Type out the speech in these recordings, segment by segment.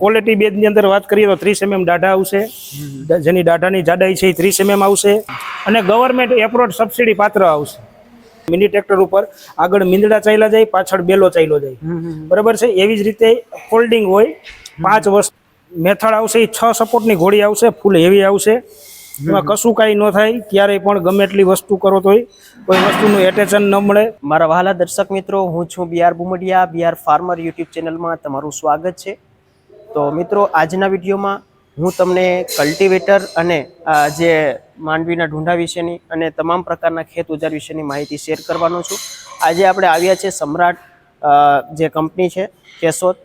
Quality બેડની અંદર વાત કરીએ તો ત્રીસ એમએમ દાઢા આવશે. જેની દાઢાની જાડાઈ છે એ ત્રીસ એમએમ આવશે. અને ગવર્મેન્ટ એપ્રોડ સબસિડી પાત્ર આવશે. મિની ટ્રેક્ટર ઉપર આગળ મીંદડા ચાલ્યા જાય પાછળ બેલો ચાલ્યો જાય. બરાબર છે? એવી જ રીતે ફોલ્ડિંગ હોય પાંચ વર્ષ મેથડ આવશે એ છ સપોર્ટની ઘોડી આવશે ફૂલ હેવી આવશે. એમાં કશું કાંઈ ન થાય ક્યારેય પણ ગમે એટલી વસ્તુ કરો તોય કોઈ વસ્તુનું એટેન્શન ન મળે. મારા વહાલા દર્શક મિત્રો હું છું BR Bumdiya BR farmer YouTube ચેનલમાં તમારું સ્વાગત છે. તો મિત્રો, આજના વિડીયોમાં હું તમને કલ્ટિવેટર અને જે માંડવીના ઢૂંઢા વિશેની અને તમામ પ્રકારના ખેત ઉજાર વિશેની માહિતી શેર કરવાનો છું. આજે આપણે આવ્યા છે સમ્રાટ જે કંપની છે, કેશોદ.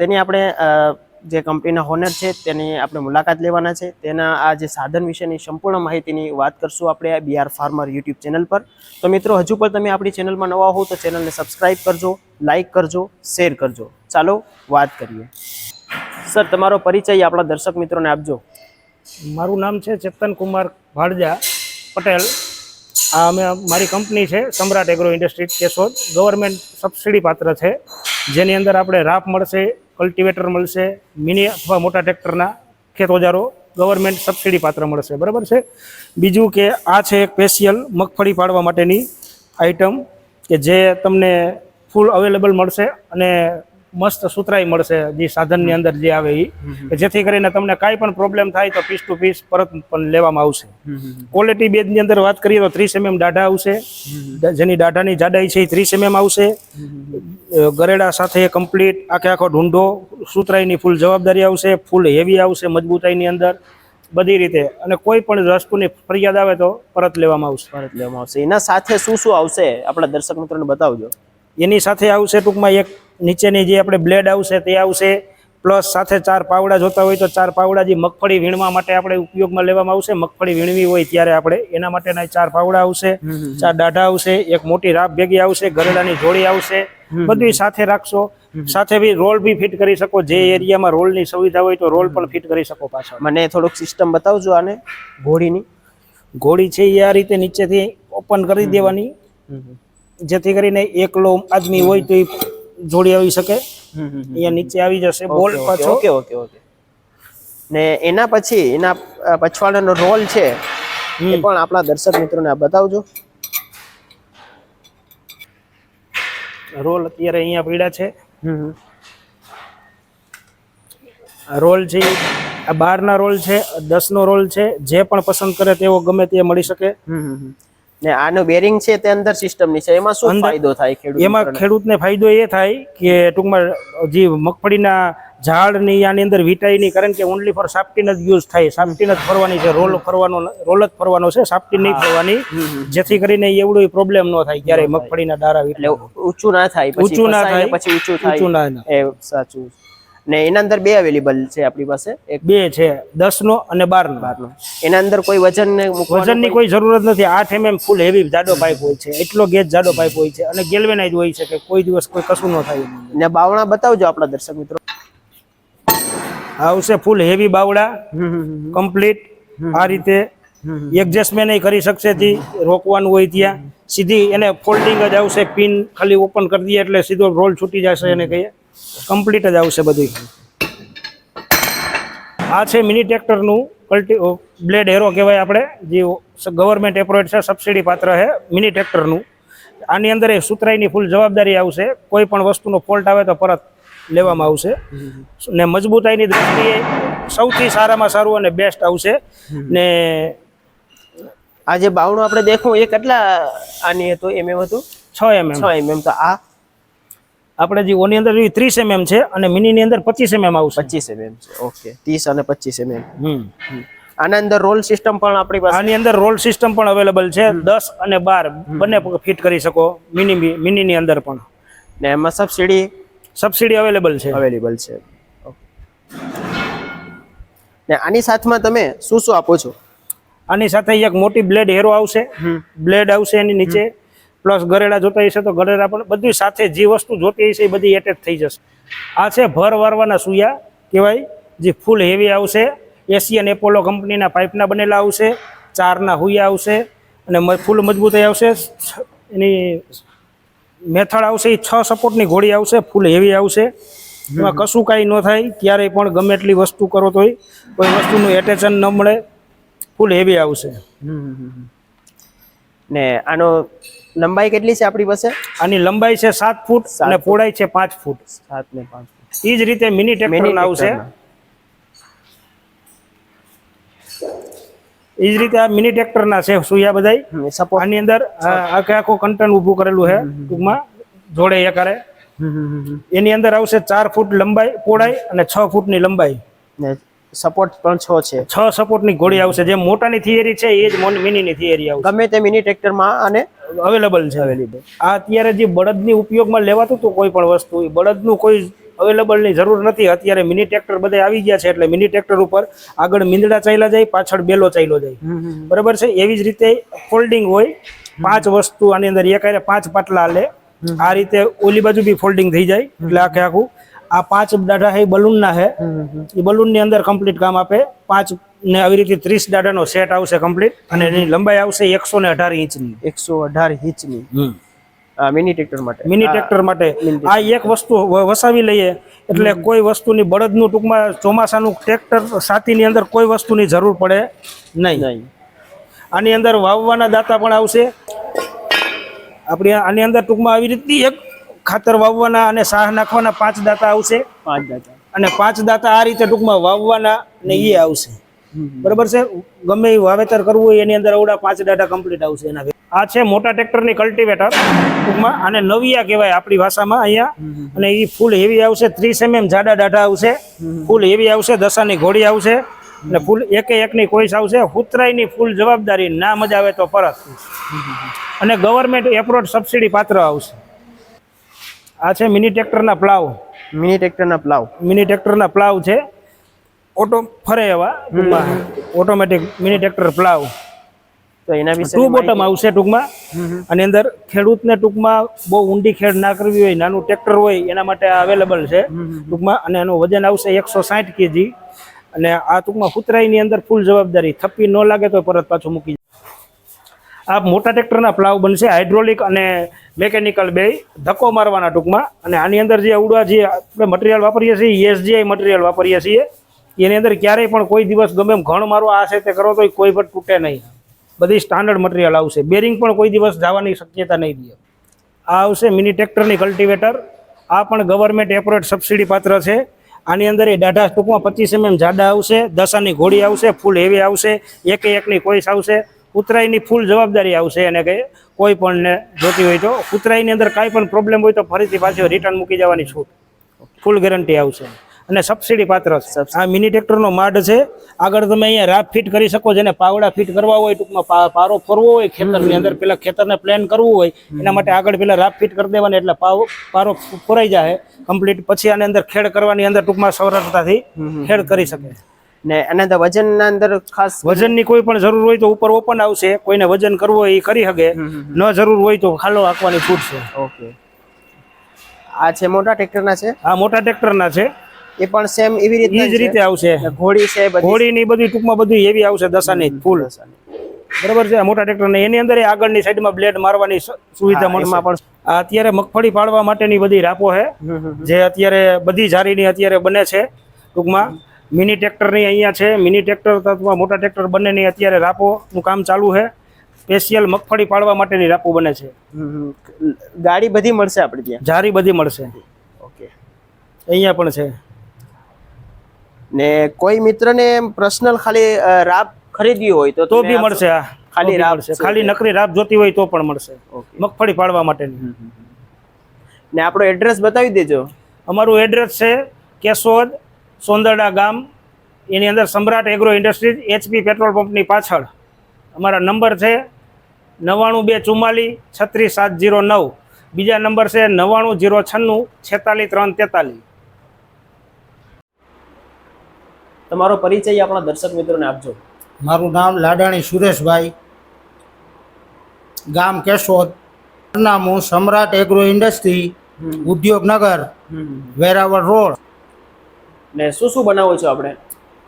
તેની આપણે જે કંપનીના હોનર છે, તેની આપણે મુલાકાત લેવાના છે. તેના આ જે સાધન વિશેની સંપૂર્ણ માહિતીની વાત કરશું આપણે બીઆર ફાર્મર યુટ્યુબ ચેનલ પર. તો મિત્રો, હજુ પણ તમે આપણી ચેનલમાં નવા હો તો ચેનલને સબસ્ક્રાઈબ કરજો, લાઇક કરજો, શેર કરજો. ચાલો, વાત કરીએ. સર, તમારો પરિચય આપણા દર્શક મિત્રોને આપજો. મારું નામ છે ચેતન કુમાર ભાડજા પટેલ. આ અમે, મારી કંપની છે Samrat agro industry Keshod. Government subsidy પાત્ર છે. જેની અંદર આપણે રાપ મળશે, કલ્ટિવેટર મળશે, મિની અથવા મોટા ટ્રેક્ટરના ખેત ઓજારો ગવર્મેન્ટ સબસિડી પાત્ર મળશે. બરાબર છે? બીજું કે આ છે એક સ્પેશિયલ મગફળી પાડવા માટેની આઇટમ કે જે તમને ફૂલ અવેલેબલ મળશે અને મસ્ત સુતરાઈ મળશે જે સાધનની અંદર જે આવે એ જેથી કરીને તમને કાંઈ પણ પ્રોબ્લેમ થાય તો પીસ ટુ પીસ પરત પણ લેવામાં આવશે. ક્વોલિટી બેડની અંદર વાત કરીએ તો ત્રીસ એમએમ દાઢા આવશે. જેની દાઢાની જાડાઈ છે એ ત્રીસ એમએમ આવશે. ગરેડા સાથે કમ્પ્લીટ આખે આખો ઢૂંઢો સુતરાઈની ફૂલ જવાબદારી આવશે ફૂલ હેવી આવશે મજબૂતાઈની અંદર. બધી રીતે. અને કોઈ પણ વસ્તુની ફરિયાદ આવે તો પરત લેવામાં આવશે. પરત લેવામાં આવશે. એના સાથે શું શું આવશે? આપણા દર્શક મિત્રોને બતાવજો. એની સાથે આવશે ટૂંકમાં એક નીચેની જે આપણે બ્લેડ આવશે તે આવશે. પ્લસ સાથે ચાર પાવડા જોતા હોય તો ચાર પાવડા જે મગફળી વીણવા માટે આપણે ઉપયોગમાં લેવામાં આવશે. મગફળી વીણવી હોય ત્યારે આપણે એના માટેના ચાર પાવડા આવશે. ચાર દાઢા આવશે એક મોટી રાપ ભેગી આવશે ગરેડાની જોડી આવશે. બધું સાથે રાખશો. સાથે બી રોલ બી ફિટ કરી શકો. જે એરિયામાં રોલની સુવિધા હોય તો રોલ પણ ફિટ કરી શકો પાછળ. મને થોડુંક સિસ્ટમ બતાવજો આને ઘોડીની ઘોડી છે એ આ રીતે નીચેથી ઓપન કરી દેવાની. જેથી કરીને એકલો આદમી હોય તો એ જોડી આવી શકે. અહીંયા નીચે આવી જશે. બોલ પાછો. Okay okay okay. ને એના પછી એના પછવાડાનો રોલ છે એ પણ આપણા દર્શક મિત્રોને આ બતાવજો. રોલ અત્યારે અહીંયા પીડા છે. રોલ છે આ બારના રોલ છે દસનો રોલ છે. જે પણ પસંદ કરે તેવો ગમે તે મળી શકે. ને આનું બેરિંગ છે તે અંદર સિસ્ટમની છે. એમાં શું ફાયદો થાય ખેડૂત એમાં ખેડૂતને ફાયદો એ થાય કે ટૂંકમાં જે મગફળીના ઝાડની આની અંદર વીટાઈ નહીં કારણ કે ઓનલી ફોર સાપટીન જ યુઝ થાય. સાપટીન જ ફરવાની છે. રોલ ફરવાનો રોલ જ ફરવાનો છે. સાપટીન નહીં ફરવાની. જેથી કરીને એવડો પ્રોબ્લેમ ન થાય ક્યારે મગફળીના દારા એટલે ઊંચું ના થાય ઊંચું ના થાય. પછી ઊંચું ઊંચું ના એ સાચું. ને એના અંદર બે અવેલેબલ છે આપણી પાસે. એક બે છે દસ નો અને બાર નો બારનો. એના અંદર કોઈ વજન ને મૂકવાનું વજનની કોઈ જરૂરત નથી. આઠ એમએમ ફૂલ હેવી જાડો પાઇપ હોય છે એટલો ગેસ જાડો પાઇપ હોય છે અને ગેલ્વેનાઇઝ હોય છે કે કોઈ દિવસ કોઈ કશું ન થાય ને બાવણા બતાવજો આપણા દર્શક મિત્રો. આવશે ફૂલ હેવી બાવડા કમ્પ્લીટ આ રીતે એડજસ્ટમેન્ટ કરી શકશે થી રોકવાનું હોય ત્યાં. સીધી એને ફોલ્ડિંગ જ આવશે પિન ખાલી ઓપન કરી દઈએ એટલે સીધો રોલ છૂટી જશે એને કહીએ. કમ્પ્લીટ જ આવશે બધું આ છે મિની ટ્રેક્ટરનું કલ્ટી બ્લેડ હેરો કહેવાય આપણે જે ગવર્મેન્ટ એપ્રોઇડ છે સબસિડી પાત્ર છે મિની ટ્રેક્ટરનું. આની અંદર એ સુતરાઈની ફૂલ જવાબદારી આવશે કોઈ પણ વસ્તુનો ફોલ્ટ આવે તો પરત લેવામાં આવશે. ને મજબૂતાઈની દ્રષ્ટિએ સૌથી સારામાં સારું અને બેસ્ટ આવશે. ને આ જે બાવણું આપણે દેખવું એ કેટલા આની હતું એમએમ હતું? છ એમએમ છ એમએમ તો આ આપણે જે ઓની અંદર ત્રીસ એમએમ છે અને મિનીની અંદર પચીસ એમએમ આવશે. પચીસ એમએમ છે. ઓકે. ત્રીસ અને પચીસ એમએમ હમ. આના અંદર રોલ સિસ્ટમ પણ આપણી પાસે આની અંદર રોલ સિસ્ટમ પણ અવેલેબલ છે. દસ અને બાર બંને ફિટ કરી શકો મિની મિનીની અંદર પણ. ને એમાં સબસિડી? સબસિડી અવેલેબલ છે. અવેલેબલ છે. ને આની સાથમાં તમે શું શું આપો છો? આની સાથે એક મોટી બ્લેડ હેરો આવશે. બ્લેડ આવશે એની નીચે. પ્લસ ગરેડા જોતા હશે તો ગરેડા પણ બધી સાથે જે વસ્તુ જોતી હશે એ બધી એટેચ થઈ જશે. આ છે ભર વારવાના સુયા કહેવાય, જે ફૂલ હેવી આવશે. એશિયન એપોલો કંપનીના પાઇપના બનેલા આવશે, ચારના હુયા આવશે, અને ફૂલ મજબૂતાઈ આવશે. એની મેથડ આવશે, એ છ સપોર્ટની ઘોડી આવશે, ફૂલ હેવી આવશે. એમાં કશું કાંઈ ન થાય, ક્યારેય પણ ગમે એટલી વસ્તુ કરો તોય કોઈ વસ્તુનું એટેન્શન ન મળે, ફૂલ હેવી આવશે. ને આનો લંબાઈ કેટલી છે આપણી પાસે? આની લંબાઈ છે સાત ફૂટ અને પહોળાઈ છે પાંચ ફૂટ. સાત ને પાંચ એ જ રીતે મિની ટ્રેક્ટર આવશે એ જ રીતે આ મિની ટ્રેક્ટરના છે સુયા બધાય? સપોર્ટ આની અંદર આખે આખું કન્ટેન્ટ ઊભું કરેલું છે ટૂંકમાં જોડે એકારે એની અંદર આવશે ચાર ફૂટ લંબાઈ પહોળાઈ અને છ ફૂટની લંબાઈ. ને સપોર્ટ પણ છ છે. છ સપોર્ટની ઘોડી આવશે. જે મોટાની થિયરી છે એ જ મોન- મિનીની થિયરી આવશે. ગમે તે મિની ટ્રેક્ટરમાં અને અવેલેબલ છે. આ અત્યારે જે બળદની ઉપયોગમાં લેવાતું હતું કોઈ પણ વસ્તુ એ બળદનું કોઈ અવેલેબલની જરૂર નથી. અત્યારે મિની ટ્રેક્ટર બધા આવી ગયા છે એટલે મિની ટ્રેક્ટર ઉપર આગળ મીંદડા ચાલ્યા જાય પાછળ બેલો ચાલ્યો જાય. બરાબર છે? એવી જ રીતે ફોલ્ડિંગ હોય પાંચ વસ્તુ આની અંદર એક પાંચ પાટલા લે આ રીતે ઓલી બાજુ બી ફોલ્ડિંગ થઈ જાય. એટલે આખે આખું આ પાંચ દાડા છે બલૂનના હે. એ બલૂનની અંદર કમ્પ્લીટ કામ આપે. પાંચ ને આવી રીતે ત્રીસ દાડાનો સેટ આવશે કમ્પ્લીટ અને એની લંબાઈ આવશે એકસો ને અઢાર ઇંચની. એકસો અઢાર ઇંચની. મિની ટ્રેક્ટર માટે. મિની ટ્રેક્ટર માટે. આ એક વસ્તુ વસાવી લઈએ એટલે કોઈ વસ્તુની બળદનું ટૂંકમાં ચોમાસાનું ટ્રેક્ટર સાતીની અંદર કોઈ વસ્તુની જરૂર પડે નહીં. નહીં. આની અંદર વાવવાના દાતા પણ આવશે. આપણે આની અંદર ટૂંકમાં આવી રીતની એક ખાતર વાવવાના અને સાહ નાખવાના પાંચ દાતા આવશે. પાંચ દાતા. અને પાંચ દાતા આ રીતે ટૂંકમાં વાવવાના ને એ આવશે. બરાબર છે? ગમે એ વાવેતર કરવું હોય એની અંદર અવડા પાંચ દાટા કમ્પ્લીટ આવશે એના આ છે મોટા ટ્રેક્ટરની કલ્ટિવેટર ટૂંકમાં આને નવિયા કહેવાય આપણી ભાષામાં અહીંયા. અને એ ફૂલ હેવી આવશે ત્રીસ એમએમ જાડા દાઢા આવશે. ફૂલ હેવી આવશે દશાની ઘોડી આવશે. અને ફૂલ એકે એકની કોઈસ આવશે. હુતરાઈની ફૂલ જવાબદારી ના મજા આવે તો પરત અને ગવર્મેન્ટ એપ્રોડ સબસિડી પાત્ર આવશે. આ છે મિની ટ્રેક્ટરના પ્લાવ. મિની ટ્રેક્ટરના પ્લાવ. મિની ટ્રેક્ટરના પ્લાવ છે. ઓટો ફરે એવા ટૂંકમાં. Automatic mini tractor plough. તો એના વિશે ટુ બોટમ આવશે ટૂંકમાં. અને અંદર ખેડૂતને ટૂંકમાં બહુ ઊંડી ખેડ ના કરવી હોય નાનું ટ્રેક્ટર હોય એના માટે અવેલેબલ છે. ટૂંકમાં અને એનું વજન આવશે એકસો સાઠ કેજી. અને આ ટૂંકમાં ફૂતરાઈની અંદર ફૂલ જવાબદારી. થપ્પી ન લાગે તો પરત પાછું મૂકી આ મોટા ટ્રેક્ટરના પ્લાવ બનશે, હાઇડ્રોલિક અને મેકેનિકલ બે ધક્કો મારવાના ટૂંકમાં. અને આની અંદર જે અવડા જે આપણે મટીરિયલ વાપરીએ છીએ એસજીઆઈ મટીરિયલ વાપરીએ છીએ, એની અંદર ક્યારેય પણ કોઈ દિવસ ગમે એમ ઘણ મારવા આ છે તે કરો તો કોઈ પણ તૂટે નહીં. બધી સ્ટાન્ડર્ડ મટીરિયલ આવશે. બેરિંગ પણ કોઈ દિવસ જવાની શક્યતા નહીં દે આ આવશે મિની ટ્રેક્ટરની કલ્ટિવેટર આ પણ ગવર્મેન્ટ એપ્રોટ સબસિડી પાત્ર છે. આની અંદર એ દાઢા ટૂંકમાં પચીસ એમએમ જાડા આવશે દસાની ઘોડી આવશે ફૂલ હેવી આવશે, એકે એકની કોઈસ આવશે. ઉતરાઈની ફૂલ જવાબદારી આવશે અને કે કોઈ પણને જોતી હોય તો ઉતરાઈની અંદર કાંઈ પણ પ્રોબ્લેમ હોય તો ફરીથી પાછી રિટર્ન મૂકી જવાની છૂટ ફૂલ ગેરંટી આવશે. અને સબસિડી પાત્ર છે. આ મિની ટ્રેક્ટરનો માડ છે. આગળ તમે અહીંયા રાફ ફિટ કરી શકો જેને પાવડા ફિટ કરવા હોય ટૂંકમાં પારો ફરવો હોય ખેતરની અંદર પેલા ખેતરને પ્લાન કરવું હોય એના માટે આગળ પેલા રાફ ફિટ કરી દેવાની એટલે પાવ પારો ફોરાઈ જાય કમ્પ્લીટ પછી આની અંદર ખેડ કરવાની અંદર ટૂંકમાં સરળતાથી ખેડ કરી શકે. ને એના અંદર વજનના અંદર ખાસ વજનની કોઈ પણ જરૂર હોય તો ઉપર ઓપન આવશે. કોઈને વજન કરવું હોય એ કરી શકે ન જરૂર હોય તો ખાલો હાંકવાની છૂટ છે. ઓકે. આ છે મોટા ટ્રેક્ટરના છે? આ મોટા ટ્રેક્ટરના છે. એ પણ સેમ એવી એ જ રીતે આવશે. ઘોડી છે બધી? ઘોડીની બધી ટૂંકમાં બધું એવી આવશે દશાની ફૂલ. બરાબર છે? મોટા ટ્રેક્ટર ને એની અંદર એ આગળની સાઈડમાં બ્લેડ મારવાની સુવિધા મળશે. પણ અત્યારે મગફળી પાડવા માટેની બધી રાપો છે. જે અત્યારે બધી જારીની અત્યારે બને છે ટૂંકમાં. મિની ટ્રેક્ટરની અહીંયા છે. મિની ટ્રેક્ટર અથવા મોટા ટ્રેક્ટર બંનેની અત્યારે રાપોનું કામ ચાલુ છે. સ્પેશિયલ મગફળી પાડવા માટેની રાપો બને છે. ગાડી બધી મળશે આપણે ત્યાં? જારી બધી મળશે. ઓકે. અહીંયા પણ છે. ને કોઈ મિત્રને પર્સનલ ખાલી રાપ ખરીદવી હોય તો તો બી મળશે આ ખાલી રાપ છે. ખાલી નકરી રાપ જોતી હોય તો પણ મળશે. મગફળી પાડવા માટેની. ને આપણો એડ્રેસ બતાવી દેજો. અમારું એડ્રેસ છે કેશોદ સોંદરડા ગામ. એની અંદર સમ્રાટ એગ્રો ઇન્ડસ્ટ્રીઝ એચપી પેટ્રોલ પંપની પાછળ અમારા નંબર છે નવ્વાણું બે ચુમ્માલીસ છત્રીસ સાત જીરો નવ. બીજા નંબર છે નવ્વાણું જીરો છન્નું છેતાલીસ ત્રણ તેતાલીસ. તમારો પરિચય આપણા દર્શક મિત્રોને આપજો. મારું નામ લાડાણી સુરેશભાઈ. ગામ કેશોદ. સરનામું Samrat agro industry Udyognagar Veraval road. ને શું શું બનાવો છો આપણે?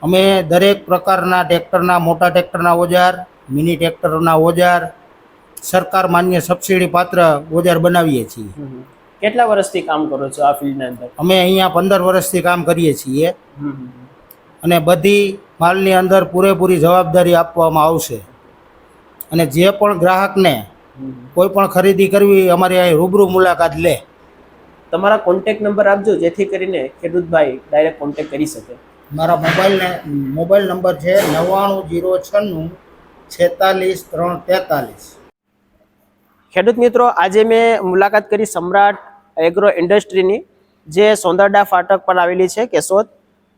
અમે દરેક પ્રકારના ટ્રેક્ટરના મોટા ટ્રેક્ટરના ઓજાર મિની ટ્રેક્ટરના ઓજાર સરકાર માન્ય સબસિડી પાત્ર ઓજાર બનાવીએ છીએ. કેટલા વર્ષથી કામ કરો છો આ ફિલ્ડની અંદર? અમે અહીંયા પંદર વર્ષથી કામ કરીએ છીએ. અને બધી માલની અંદર પૂરેપૂરી જવાબદારી આપવામાં આવશે. અને જે પણ ગ્રાહકને. કોઈ પણ ખરીદી કરવી અમારી અહીં રૂબરૂ મુલાકાત લે. તમારા કોન્ટેક નંબર આપજો જેથી કરીને ખેડૂતભાઈ ડાયરેક્ટ કોન્ટેક કરી શકે. મારા મોબાઈલ મોબાઈલ નંબર છે નવ્વાણું જીરો છન્નું છેતાલીસ ત્રણ તેતાલીસ. ખેડૂત મિત્રો આજે મેં મુલાકાત કરી સમ્રાટ એગ્રો ઇન્ડસ્ટ્રીની જે સોંદરડા ફાટક પર આવેલી છે કેશોદ.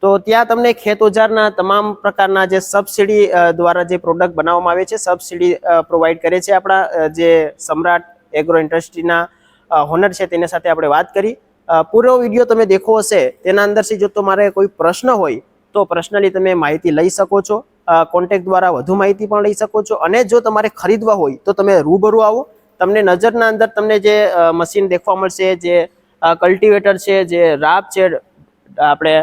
તો ત્યાં તમને ખેત ઓજારના તમામ પ્રકારના જે સબસિડી દ્વારા જે પ્રોડક્ટ બનાવવામાં આવે છે સબસિડી પ્રોવાઈડ કરે છે આપણા જે સમ્રાટ એગ્રો ઇન્ડસ્ટ્રીના હોનર છે તેની સાથે આપણે વાત કરી. પૂરો વીડિયો તમે દેખો હશે, તેના અંદરથી જો તમારે કોઈ પ્રશ્ન હોય, તો પર્સનલી તમે માહિતી લઈ શકો છો. કોન્ટેક્ટ દ્વારા વધુ માહિતી પણ લઈ શકો છો. અને જો તમારે ખરીદવા હોય, તો તમે રૂબરૂ આવો. તમને નજરના અંદર તમને જે મશીન દેખવા મળશે, જે કલ્ટિવેટર છે, જે રાપ છે આપણે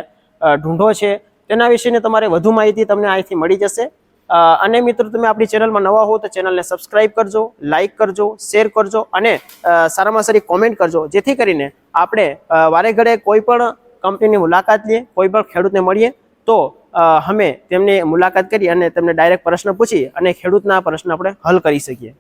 ઢૂંઢો છે, તેના વિશેની તમારે વધુ માહિતી તમને અહીંથી મળી જશે. અને મિત્રો તમે આપણી ચેનલમાં નવા હો તો ચેનલને સબસ્ક્રાઇબ કરજો, લાઇક કરજો, શેર કરજો અને સારામાં સારી કોમેન્ટ કરજો. જેથી કરીને આપણે વારે ઘડે કોઈ પણ કંપનીની મુલાકાત લઈએ, કોઈ પણ ખેડૂતને મળીએ, તો અમે તેમની મુલાકાત કરી અને તેમને ડાયરેક્ટ પ્રશ્ન પૂછી અને ખેડૂતના પ્રશ્ન આપણે હલ કરી શકીએ.